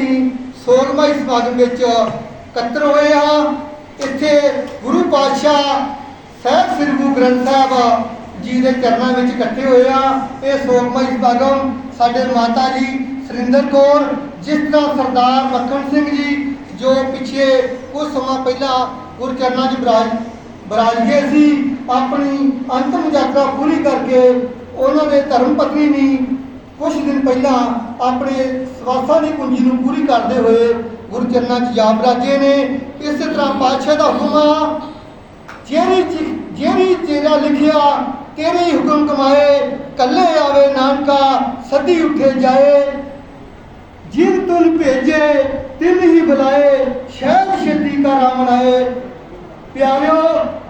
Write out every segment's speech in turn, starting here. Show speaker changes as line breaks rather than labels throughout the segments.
ਅਸੀਂ ਸੋਗਮਾਈ ਸਮਾਗਮ ਵਿੱਚ ਇਕੱਤਰ ਹੋਏ ਹਾਂ। ਇੱਥੇ ਗੁਰੂ ਪਾਤਸ਼ਾਹ ਸਾਹਿਬ ਸ੍ਰੀ ਗੁਰੂ ਗ੍ਰੰਥ ਸਾਹਿਬ ਜੀ ਦੇ ਚਰਨਾਂ ਵਿੱਚ ਇਕੱਠੇ ਹੋਏ ਆ ਇਹ ਸੋਗਮਾਈ ਸਮਾਗਮ ਸਾਡੇ ਮਾਤਾ ਜੀ ਸੁਰਿੰਦਰ ਕੌਰ, ਜਿਸ ਤਰ੍ਹਾਂ ਸਰਦਾਰ ਮੱਖਣ ਸਿੰਘ ਜੀ, ਜੋ ਪਿੱਛੇ ਕੁਝ ਸਮਾਂ ਪਹਿਲਾਂ ਗੁਰਚਰਨਾਂ 'ਚ ਬਰਾਜ ਬਰਾਜ ਗਏ ਸੀ, ਆਪਣੀ ਅੰਤਮ ਯਾਤਰਾ ਪੂਰੀ ਕਰਕੇ ਉਹਨਾਂ ਦੇ ਧਰਮ ਪਤਨੀ ਨੇ ਕੁਝ ਦਿਨ ਪਹਿਲਾਂ ਆਪਣੇ ਸਵਾਸਾਂ ਦੀ ਕੁੰਜੀ ਨੂੰ ਪੂਰੀ ਕਰਦੇ ਹੋਏ ਗੁਰਚਰਨਾਂ 'ਚ ਜਾ ਰਾਜੇ ਨੇ, ਇਸੇ ਤਰ੍ਹਾਂ ਪਾਤਸ਼ਾਹ ਦਾ ਹੁਕਮ ਆ, ਜਿਹੜੀ ਜਿਹੜੀ ਤੇਰਾ ਲਿਖਿਆ, ਤੇਰੇ ਹੀ ਹੁਕਮ ਕਮਾਏ, ਕੱਲੇ ਆਵੇ ਨਾਨਕਾ, ਸਦੀ ਉੱਠੇ ਜਾਏ। ਜਿਨ ਤੁਨ ਭੇਜੇ, ਤਿਲ ਹੀ ਬੁਲਾਏ, ਸ਼ਹਿਦ ਛੇਤੀ ਕਾ ਰਾਮ ਆਏ ਪਿਆਰਿਓ,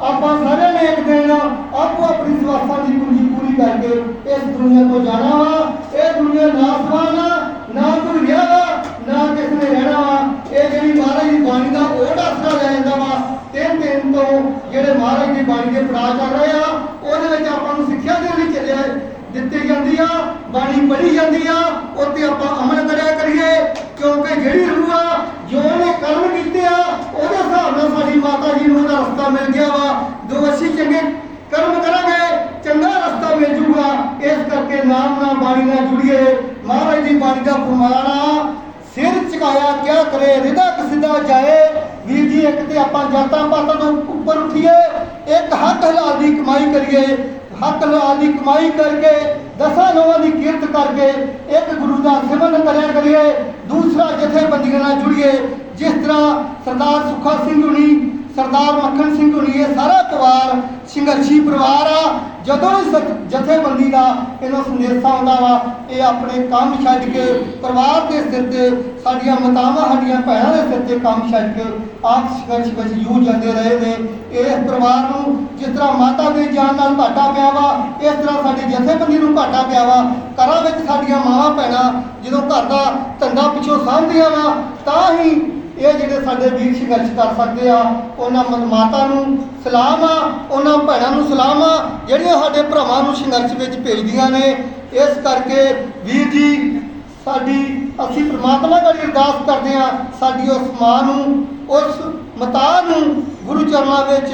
ਆਪਾਂ ਸਾਰਿਆਂ ਨੇ ਇੱਕ ਦਿਨ ਆਪੋ ਆਪਣੀ ਸਵਾਸਾਂ ਦੀ ਕੁੰਜੀ ਪੂਰੀ ਕਰਕੇ ਇਸ ਦੁਨੀਆ ਤੋਂ ਜਾਣਾ ਵਾ ਇਹ ਦੁਨੀਆ ਨਾ ਸਵਾਨਾ ਨਾ ਕੋਈ ਵਿਆਹ ਵਾ, ਨਾ ਕਿਸ ਨੇ ਰਹਿਣਾ ਵਾ ਇਹ ਜਿਹੜੀ ਮਹਾਰਾਜ ਦੀ ਬਾਣੀ ਦਾ ਓਟ ਆਸਰਾ ਲੈ ਜਾਂਦਾ ਵਾ ਤਿੰਨ ਦਿਨ ਤੋਂ ਜਿਹੜੇ ਮਹਾਰਾਜ ਦੀ ਬਾਣੀ ਦੇ ਪੜਾਅ ਚੱਲ ਰਹੇ ਆ, ਉਹਦੇ ਵਿੱਚ ਆਪਾਂ ਨੂੰ ਸਿੱਖਿਆ ਦੇ ਲਈ ਚੱਲਿਆ ਦਿੱਤੀ ਜਾਂਦੀ ਆ, ਬਾਣੀ ਪੜ੍ਹੀ ਜਾਂਦੀ ਆ ਉੱਤੇ ਆਪਾਂ ਅਮਲ ਕਰਿਆ ਕਰੀਏ, ਕਿਉਂਕਿ ਜਿਹੜੀ ਰੂਹ ਆ, ਜੋ ਨੇ ਕਰਮ ਕੀਤੇ ਆ, ਉਹਦੇ ਹਿਸਾਬ ਨਾਲ ਸਾਡੀ ਮਾਤਾ ਜੀ ਨੂੰ ਉਹਦਾ ਰਸਤਾ ਮਿਲ ਗਿਆ ਵਾ। ਜੋ ਅਸੀਂ ਚੰਗੇ ਕਰਮ ਕਰਾਂਗੇ, ਚੰਗਾ ਰਸਤਾ ਮਿਲ ਜੂਗਾ। ਇਸ ਕਰਕੇ ਨਾਮ ਨਾਲ ਬਾਣੀ ਨਾਲ ਜੁੜੀਏ। ਮਹਾਰਾਜ ਦੀ ਬਾਣੀ ਦਾ ਫਰਮਾਨਾ ਸਿਰ ਝੁਕਾਇਆ ਕਿਆ ਕਰੇ ਰਿਦਕ ਸਿੱਧਾ ਜਾਏ ਜੀ ਇੱਕ ਤੇ ਆਪਾਂ ਜਾਤਾਂ ਪਾਤਾਂ ਤੋਂ ਉੱਪਰ ਉੱਠੀਏ, ਇੱਕ ਹੱਕ ਹਲਾਲ ਦੀ ਕਮਾਈ ਕਰੀਏ ਹੱਕ ਹਲਾਲ ਦੀ ਕਮਾਈ ਕਰਕੇ, ਦਸਾਂ ਨੋਵਾਂ ਦੀ ਕੀਰਤ ਕਰਕੇ, ਇੱਕ ਗੁਰੂ ਦਾ ਸਿਮਰਨ ਕਰਿਆ ਕਰੀਏ, ਦੂਸਰਾ ਜਥੇਬੰਦੀਆਂ ਨਾਲ ਜੁੜੀਏ, ਜਿਸ ਤਰ੍ਹਾਂ ਸਰਦਾਰ ਸੁੱਖਾ ਸਿੰਘ ਹੁਣੀ ਸਰਦਾਰ ਮੱਖਣ ਸਿੰਘ ਹੁਣੀ ਇਹ ਸਾਰਾ ਪਰਿਵਾਰ, ਸੰਘਰਸ਼ੀ ਪਰਿਵਾਰ ਆ। ਜਦੋਂ ਇਸ ਜਥੇਬੰਦੀ ਦਾ ਇਹਨੂੰ ਸੰਦੇਸ਼ਾ ਆਉਂਦਾ ਵਾ, ਇਹ ਆਪਣੇ ਕੰਮ ਛੱਡ ਕੇ ਪਰਿਵਾਰ ਦੇ ਸਿਰ ਤੇ ਸਾਡੀਆਂ ਮਾਤਾਵਾਂ, ਸਾਡੀਆਂ ਭੈਣਾਂ ਦੇ ਸਿਰ ਤੇ ਕੰਮ ਛੱਡ ਕੇ ਆਪ ਸੰਘਰਸ਼ ਵਿੱਚ ਯੂ ਜਾਂਦੇ ਰਹੇ ਨੇ। ਇਸ ਪਰਿਵਾਰ ਨੂੰ ਜਿਸ ਤਰ੍ਹਾਂ ਮਾਤਾ ਦੇ ਜਾਨ ਨਾਲ ਘਾਟਾ ਪਿਆ ਵਾ, ਇਸ ਤਰ੍ਹਾਂ ਸਾਡੀ ਜਥੇਬੰਦੀ ਨੂੰ ਘਾਟਾ ਪਿਆ ਵਾ। ਘਰਾਂ ਵਿੱਚ ਸਾਡੀਆਂ ਮਾਵਾਂ, ਭੈਣਾਂ ਜਦੋਂ ਘਰ ਦਾ ਧੰਦਾ ਪਿੱਛੋਂ ਸਾਂਭਦੀਆਂ ਵਾ, ਤਾਂ ਹੀ ਇਹ ਜਿਹੜੇ ਸਾਡੇ ਵੀਰ ਸੰਘਰਸ਼ ਕਰ ਸਕਦੇ ਆ, ਉਹਨਾਂ ਮ- ਮਾਤਾ ਨੂੰ ਸਲਾਮ ਆ, ਉਹਨਾਂ ਭੈਣਾਂ ਨੂੰ ਸਲਾਮ ਆ, ਜਿਹੜੀਆਂ ਸਾਡੇ ਭਰਾਵਾਂ ਨੂੰ ਸੰਘਰਸ਼ ਵਿੱਚ ਭੇਜਦੀਆਂ ਨੇ। ਇਸ ਕਰਕੇ ਵੀਰ ਜੀ, ਸਾਡੀ, ਅਸੀਂ ਪ੍ਰਮਾਤਮਾ ਗੜੀ ਅਰਦਾਸ ਕਰਦੇ ਆ, ਸਾਡੀ ਉਸ ਮਾਂ ਨੂੰ, ਉਸ ਮਤਾ ਨੂੰ ਗੁਰੂ ਚਰਨਾਂ ਵਿੱਚ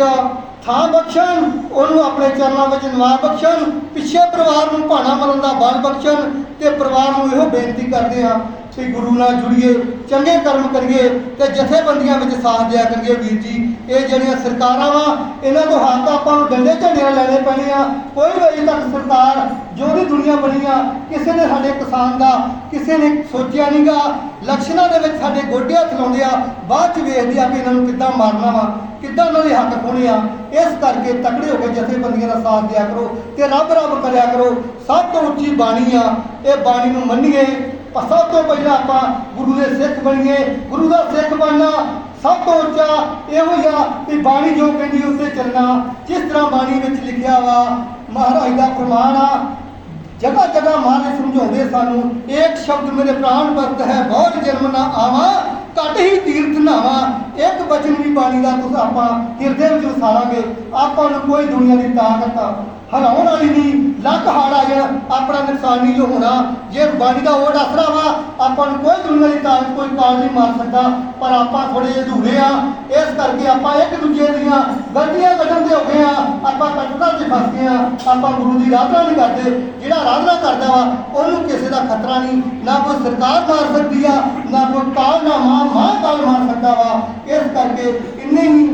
ਥਾਂ ਬਖਸ਼ਣ, ਉਹਨੂੰ ਆਪਣੇ ਚਰਨਾਂ ਵਿੱਚ ਨਿਵਾਸ ਬਖਸ਼ਣ, ਪਿੱਛੇ ਪਰਿਵਾਰ ਨੂੰ ਭਾਣਾ ਮਰਨ ਦਾ ਬਲ ਬਖਸ਼ਣ ਤੇ ਪਰਿਵਾਰ ਨੂੰ ਇਹੋ ਬੇਨਤੀ ਕਰਦੇ ਆ ਕਿ ਗੁਰੂ ਨਾਲ ਜੁੜੀਏ, ਚੰਗੇ ਕਰਮ ਕਰੀਏ ਤੇ ਜਥੇਬੰਦੀਆਂ ਵਿੱਚ ਸਾਥ ਦਿਆ ਕਰੀਏ ਵੀਰ ਜੀ। ਇਹ ਜਿਹੜੀਆਂ ਸਰਕਾਰਾਂ ਵਾ, ਇਹਨਾਂ ਤੋਂ ਹੱਥ ਆਪਾਂ ਨੂੰ ਡੰਡੇ ਝੰਡੇ ਲੈਣੇ ਪੈਣੇ ਆ। ਕੋਈ ਵੀ ਅਜੇ ਤੱਕ ਸਰਕਾਰ ਜੋ ਵੀ ਦੁਨੀਆ ਬਣੀ ਆ, ਕਿਸੇ ਨੇ ਸਾਡੇ ਕਿਸਾਨ ਦਾ, ਕਿਸੇ ਨੇ ਸੋਚਿਆ ਨਹੀਂਗਾ ਲਕਸ਼ਣਾਂ ਦੇ ਵਿੱਚ ਸਾਡੇ ਗੋਡੇ ਹੱਥ ਲਾਉਂਦੇ ਆ, ਬਾਅਦ ਚ ਵੇਖਦੇ ਆ ਕਿ ਇਹਨਾਂ ਨੂੰ ਕਿੱਦਾਂ ਮਾਰਨਾ ਵਾ, ਕਿੱਦਾਂ ਉਹਨਾਂ ਦੇ ਹੱਕ ਖੋਣੇ ਆ। ਇਸ ਕਰਕੇ ਤਕੜੇ ਹੋ ਕੇ ਜਥੇਬੰਦੀਆਂ ਦਾ ਸਾਥ ਦਿਆ ਕਰੋ ਤੇ ਰੱਬ ਰੱਬ ਕਰਿਆ ਕਰੋ। ਸਭ ਤੋਂ ਉੱਚੀ ਬਾਣੀ ਆ, ਇਹ ਬਾਣੀ ਨੂੰ ਮੰਨੀਏ। ਪਰ ਸਭ ਤੋਂ ਪਹਿਲਾਂ ਆਪਾਂ ਗੁਰੂ ਦੇ ਸਿੱਖ ਬਣੀਏ, ਗੁਰੂ ਦਾ ਸਿੱਖ ਬਣਨਾ ਸਭ ਤੋਂ ਉੱਚਾ ਇਹੋ ਹੀ ਕਿ ਬਾਣੀ ਜੋ ਕਹਿੰਦੀ ਉੱਤੇ ਚੱਲਣਾ ਜਿਸ ਤਰ੍ਹਾਂ ਬਾਣੀ ਵਿੱਚ ਲਿਖਿਆ ਵਾ, ਮਹਾਰਾਜ ਦਾ ਫਰਮਾਨ ਆ ਜਗ੍ਹਾ ਜਗ੍ਹਾ ਮਹਾਰਾਜ ਸਮਝਾਉਂਦੇ ਸਾਨੂੰ, ਇੱਕ ਸ਼ਬਦ ਮੇਰੇ ਪ੍ਰਾਣ ਵਰਤ ਹੈ, ਬਹੁਤ ਜਨਮ ਨਾ ਆਵਾਂ, ਘਟ ਹੀ ਤੀਰਥ ਨਾਵਾਂ, ਇੱਕ ਬਚਨ ਵੀ ਬਾਣੀ ਦਾ ਤੁਸੀਂ ਆਪਾਂ ਹਿਰਦੇ ਵਿੱਚ ਵਸਾਰਾਂਗੇ ਆਪਾਂ ਨੂੰ ਕੋਈ ਦੁਨੀਆ ਦੀ ਤਾਕਤ ਹਰਾਉਣ ਵਾਲੀ ਨਹੀਂ ਲੱਖ ਹਾੜ ਆ ਜਾਣ ਆਪਣਾ ਨੁਕਸਾਨ ਨਹੀਂ ਜੋ ਹੋਣਾ। ਜੇ ਬਾਣੀ ਦਾ ਓਟ ਆਸਰਾ ਵਾ, ਆਪਾਂ ਨੂੰ ਕੋਈ ਦੁਨੀਆ ਦੀ ਤਾਕਤ, ਕੋਈ ਕਾਲ ਨਹੀਂ ਮਾਰ ਸਕਦਾ। ਪਰ ਆਪਾਂ ਥੋੜੇ ਜਿਹੇ ਅਧੂਰੇ ਆ। ਇਸ ਕਰਕੇ ਆਪਾਂ ਇੱਕ ਦੂਜੇ ਦੀਆਂ ਗਲਤੀਆਂ ਕੱਢਣ ਦੇ ਹੋ ਗਏ ਆ। ਆਪਾਂ ਕੱਟਦਾ 'ਚ ਫਸ ਗਏ ਆ। ਆਪਾਂ ਗੁਰੂ ਦੀ ਆਰਾਧਨਾ ਨਹੀਂ ਕਰਦੇ। ਜਿਹੜਾ ਆਰਾਧਨਾ ਕਰਦਾ ਵਾ, ਉਹਨੂੰ ਕਿਸੇ ਦਾ ਖਤਰਾ ਨਹੀਂ। ਨਾ ਕੋਈ ਸਰਕਾਰ ਮਾਰ ਸਕਦੀ ਆ, ਨਾ ਕੋਈ ਕਾਲ, ਨਾ ਮਾਂ ਮਾਂ ਕਾਲ ਮਾਰ ਸਕਦਾ ਵਾ। ਇਸ ਕਰਕੇ ਇੰਨੇ ਹੀ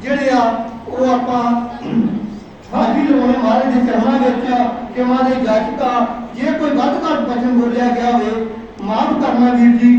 ਜਿਹੜੇ ਆ, ਉਹ ਆਪਾਂ ਹਾਜੀ ਲੋਨੇ ਮਹਾਰਾਜ ਦੇ ਚਰਨਾਂ ਵਿੱਚ ਕਿ ਮਾਂ ਦੇ ਜੇ ਕੋਈ ਵੱਧ ਘੱਟ ਬਚਨ ਬੋਲਿਆ ਗਿਆ ਹੋਵੇ, ਮਾਫ ਕਰਨਾ ਵੀਰ ਜੀ।